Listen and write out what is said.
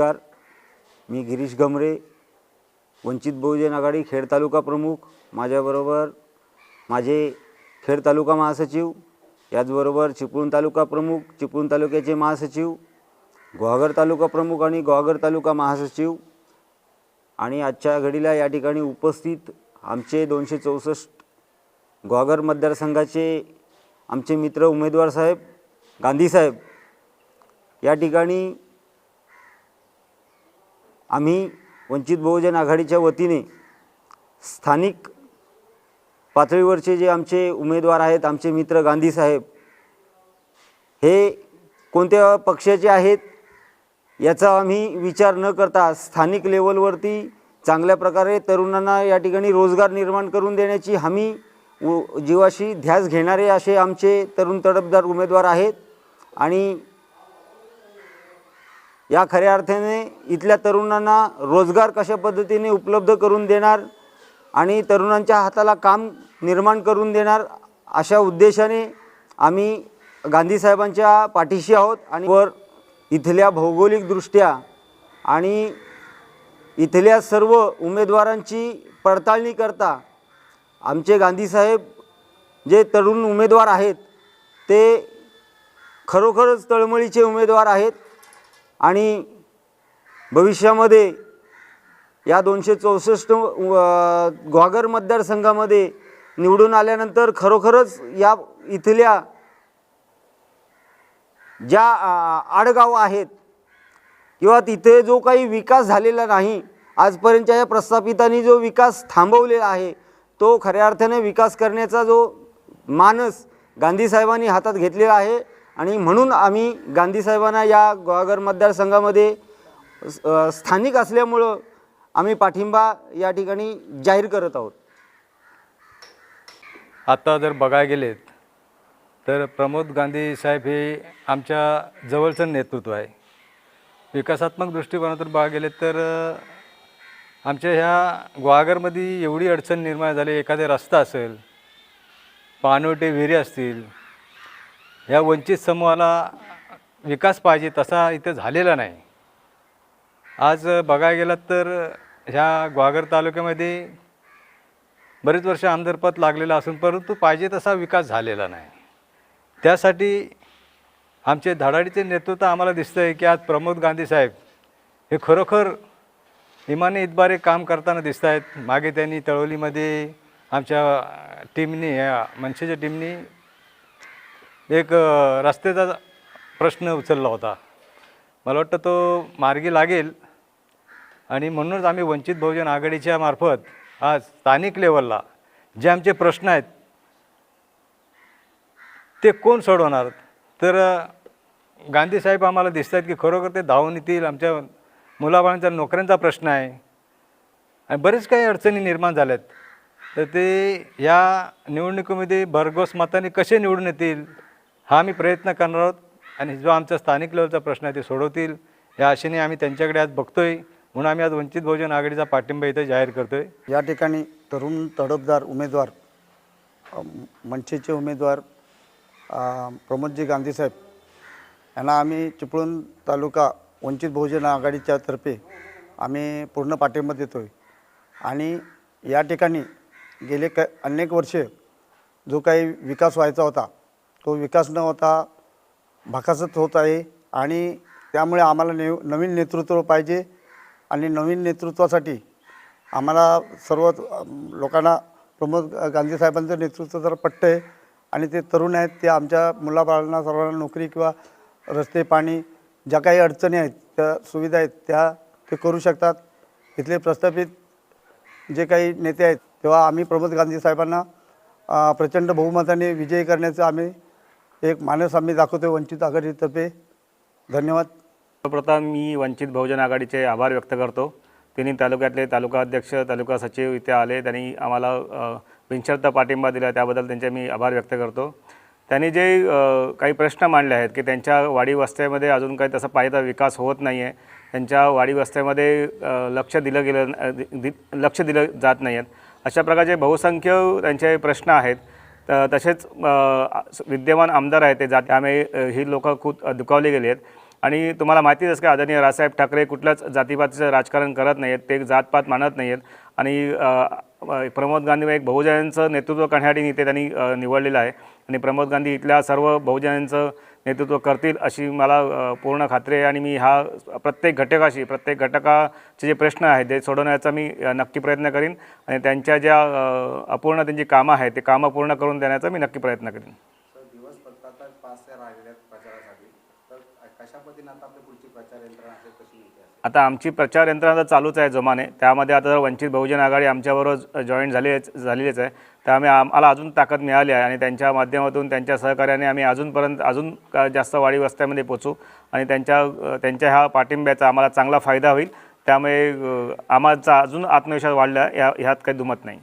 नमस्कार. मी गिरीश गमरे वंचित बहुजन आघाडी खेड तालुका प्रमुख. माझ्याबरोबर माझे खेड तालुका महासचिव याचबरोबर चिपळूण तालुका प्रमुख चिपळूण तालुक्याचे महासचिव गुहागर तालुका प्रमुख आणि गुहागर तालुका महासचिव आणि आजच्या घडीला या ठिकाणी उपस्थित आमचे दोनशे चौसष्ट गुहागर मतदारसंघाचे आमचे मित्र उमेदवार साहेब गांधी साहेब या ठिकाणी आम्ही वंचित बहुजन आघाडीच्या वतीने स्थानिक पातळीवरचे जे आमचे उमेदवार आहेत आमचे मित्र गांधी साहेब हे कोणत्या पक्षाचे आहेत याचा आम्ही विचार न करता स्थानिक लेवलवरती चांगल्या प्रकारे तरुणांना या ठिकाणी रोजगार निर्माण करून देण्याची हमी व जीवाशी ध्यास घेणारे असे आमचे तरुण तडफदार उमेदवार आहेत. आणि या खऱ्या अर्थाने इथल्या तरुणांना रोजगार कशा पद्धतीने उपलब्ध करून देणार आणि तरुणांच्या हाताला काम निर्माण करून देणार अशा उद्देशाने आम्ही गांधीसाहेबांच्या पाठीशी आहोत आणि वर इथल्या भौगोलिकदृष्ट्या आणि इथल्या सर्व उमेदवारांची पडताळणी करता आमचे गांधीसाहेब जे तरुण उमेदवार आहेत ते खरोखरच तळमळीचे उमेदवार आहेत. आणि भविष्यामध्ये या दोनशे चौसष्ट ग्वागर मतदारसंघामध्ये निवडून आल्यानंतर खरोखरच या इथल्या ज्या आडगाव आहेत किंवा तिथे जो काही विकास झालेला नाही आजपर्यंतच्या या प्रस्थापितांनी जो विकास थांबवलेला आहे तो खऱ्या अर्थाने विकास करण्याचा जो मानस गांधीसाहेबांनी हातात घेतलेला आहे. आणि म्हणून आम्ही गांधी साहेबांना या गुहागर मतदारसंघामध्ये स्थानिक असल्यामुळं आम्ही पाठिंबा या ठिकाणी जाहीर करत आहोत. आता जर बघायला गेलेत तर प्रमोद गांधी साहेब हे आमच्या जवळचं नेतृत्व आहे. विकासात्मक दृष्टिकोनातून बघायला गेले तर आमच्या ह्या गुहागरमध्ये एवढी अडचण निर्माण झाली एखादा रस्ता असेल पाणवटे विहिरी असतील या वंचित समूहाला विकास पाहिजे तसा इथं झालेला नाही. आज बघायला गेलात तर ह्या ग्वागर तालुक्यामध्ये बरेच वर्ष आमदारपद लागलेलं असून परंतु पाहिजे तसा विकास झालेला नाही. त्यासाठी आमचे धडाडीचे नेतृत्व आम्हाला दिसतं आहे की आज प्रमोद गांधी साहेब हे खरोखर इमाने इतबारे काम करताना दिसत आहेत मागे त्यांनी तळवलीमध्ये आमच्या टीमनी या मनसेच्या टीमनी एक रस्त्याचा प्रश्न उचलला होता. मला वाटतं तो मार्गी लागेल. आणि म्हणूनच आम्ही वंचित बहुजन आघाडीच्या मार्फत आज स्थानिक लेवलला जे आमचे प्रश्न आहेत ते कोण सोडवणार? तर गांधी साहेब आम्हाला दिसत आहेत की खरोखर ते धावून येतील. आमच्या मुलाबाळांच्या नोकऱ्यांचा प्रश्न आहे. आणि बरेच काही अडचणी निर्माण झाल्यात. तर ते या निवडणुकीमध्ये भरघोस मताने कसे निवडून येतील? हा आम्ही प्रयत्न करणार आहोत आणि जो आमचा स्थानिक लेवलचा प्रश्न आहे ते सोडवतील. या आशेने आम्ही त्यांच्याकडे आज बघतोय. म्हणून आम्ही आज वंचित बहुजन आघाडीचा पाठिंबा इथं जाहीर करतोय. या ठिकाणी तरुण तडफदार उमेदवार मनसेचे उमेदवार प्रमोदजी गांधीसाहेब यांना आम्ही चिपळूण तालुका वंचित बहुजन आघाडीच्या तर्फे आम्ही पूर्ण पाठिंबा देतो आहे आणि या ठिकाणी गेले क अनेक वर्षे जो काही विकास व्हायचा होता तो विकास न होता भकासत होत आहे आणि त्यामुळे आम्हाला ने नवीन नेतृत्व पाहिजे आणि नवीन नेतृत्वासाठी आम्हाला सर्व लोकांना प्रमोद गांधी साहेबांचं नेतृत्व जर पट्ट आहे आणि ते तरुण आहेत ते आमच्या मुलाबाळांना सर्वांना नोकरी किंवा रस्ते पाणी ज्या काही अडचणी आहेत त्या सुविधा आहेत त्या ते करू शकतात. इथले प्रस्थापित जे काही नेते आहेत तेव्हा आम्ही प्रमोद गांधी साहेबांना प्रचंड बहुमताने विजयी करण्याचं आम्ही एक माणूस आम्ही दाखवतो वंचित आघाडीतर्फे धन्यवाद. सर्वप्रथम मी वंचित बहुजन आघाडीचे आभार व्यक्त करतो. त्यांनी तालुक्यातले तालुका अध्यक्ष तालुका सचिव इथे आले. त्यांनी आम्हाला बिनशर्त पाठिंबा दिला. त्याबद्दल त्यांचे मी आभार व्यक्त करतो. त्यांनी जे काही प्रश्न मांडले आहेत की त्यांच्या वाडी वस्त्यामध्ये अजून काही तसा पाहिजे विकास होत नाही आहे त्यांच्या वाडी वस्त्यामध्ये लक्ष दिलं गेलं दि- लक्ष दिलं जात नाही आहेत अशा प्रकारचे बहुसंख्य त्यांचे प्रश्न आहेत. तसेच विद्यमान आमदार आहेत ते जात त्यामुळे ही लोकं खूप दुखावली गेली आहेत. आणि तुम्हाला माहितीच असं का आदरणीय राजसाहेब ठाकरे कुठल्याच जातीपातीचं राजकारण करत नाही आहेत ते जातपात मानत नाही आहेत आणि प्रमोद गांधी एक बहुजनांचं नेतृत्व करण्यासाठी इथे त्यांनी निवडलेलं आहे. आणि प्रमोद गांधी इथल्या सर्व बहुजनांचं नेतृत्व करतील अशी मला पूर्ण खात्री आहे. आणि मी हा प्रत्येक घटकाशी प्रत्येक घटकाचे जे प्रश्न आहेत ते सोडवण्याचा मी नक्की प्रयत्न करीन. आणि त्यांच्या ज्या अपूर्ण त्यांची कामं आहेत ते कामं पूर्ण करून देण्याचा मी नक्की प्रयत्न करीन दिवस फक्त आता पाच ते राहिलेले आहेत प्रचारासाठी तर कशा पद्धतीने आता आमची प्रचार यंत्रणा तर चालूच आहे जोमाने. त्यामध्ये आता वंचित बहुजन आघाडी आमच्याबरोबर जॉईन झाली झालेलीच आहे. त्यामुळे आम्हाला अजून ताकद मिळाली आहे आणि त्यांच्या माध्यमातून त्यांच्या सहकार्याने आम्ही अजूनपर्यंत अजून का जास्त वाडी वस्त्यामध्ये पोचू आणि त्यांच्या त्यांच्या ह्या पाठिंब्याचा आम्हाला चांगला फायदा होईल. त्यामुळे आम्हाचा अजून आत्मविश्वास वाढला या ह्यात काही दुमत नाही.